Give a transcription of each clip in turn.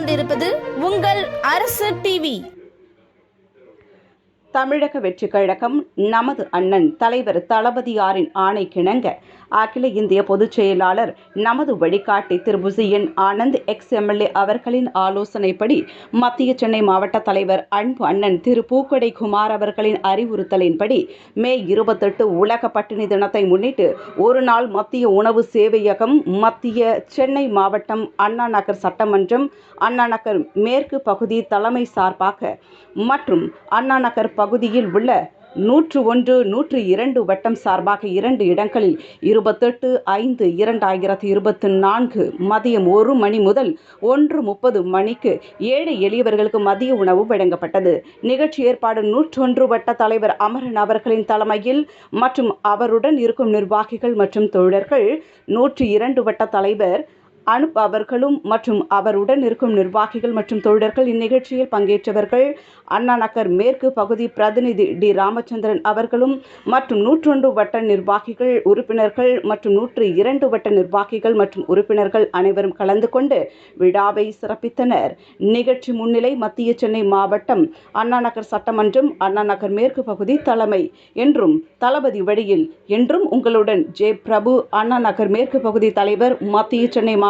கொண்டிருப்பது உங்கள் அரசு டிவி. தமிழக வெற்றி கழகம் நமது அண்ணன் தலைவர் தளபதியாரின் ஆணைக்கிணங்க அகில இந்திய பொதுச் செயலாளர் நமது வழிகாட்டி திரு புசியன் ஆனந்த் எக்ஸ் எம்எல்ஏ அவர்களின் ஆலோசனைப்படி மத்திய சென்னை மாவட்ட தலைவர் அன்பு அண்ணன் திரு பூக்கொடை குமார் அவர்களின் அறிவுறுத்தலின்படி மே இருபத்தெட்டு உலக பட்டினி தினத்தை முன்னிட்டு ஒரு நாள் மத்திய உணவு சேவையகம் மத்திய சென்னை மாவட்டம் அண்ணா நகர் சட்டமன்றம் அண்ணா நகர் மேற்கு பகுதி தலைமை சார்பாக மற்றும் அண்ணா நகர் பகுதியில் உள்ள நூற்று ஒன்று நூற்று இரண்டு வட்டம் சார்பாக இரண்டு இடங்களில் இருபத்தெட்டு ஐந்து இரண்டாயிரத்தி இருபத்தி நான்கு மதியம் ஒரு மணி முதல் ஒன்று முப்பது மணிக்கு ஏழை எளியவர்களுக்கு மதிய உணவு வழங்கப்பட்டது. நிகழ்ச்சி ஏற்பாடு நூற்றொன்று வட்ட தலைவர் அமரன் அவர்களின் தலைமையில் மற்றும் அவருடன் இருக்கும் நிர்வாகிகள் மற்றும் தொழிலர்கள் நூற்று இரண்டு வட்ட தலைவர் அனுப் அவர்களும் மற்றும் அவருடன் இருக்கும் நிர்வாகிகள் மற்றும் தொழிலர்கள் இந்நிகழ்ச்சியில் பங்கேற்றவர்கள். அண்ணா நகர் மேற்கு பகுதி பிரதிநிதி டி. ராமச்சந்திரன் அவர்களும் மற்றும் நூற்றொன்று வட்ட நிர்வாகிகள் உறுப்பினர்கள் மற்றும் நூற்று இரண்டு வட்ட நிர்வாகிகள் மற்றும் உறுப்பினர்கள் அனைவரும் கலந்து கொண்டு விழாவை சிறப்பித்தனர். நிகழ்ச்சி முன்னிலை மத்திய சென்னை மாவட்டம் அண்ணா நகர் சட்டமன்றம் அண்ணா நகர் மேற்கு பகுதி தலைமை என்றும் தளபதி வழியில் என்றும் உங்களுடன் ஜே பிரபு அண்ணா நகர் மேற்கு பகுதி தலைவர் மத்திய சென்னை மாவட்டம்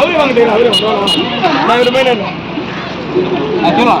அவரே அவரே நான் ஒரு மேலே அப்புறம்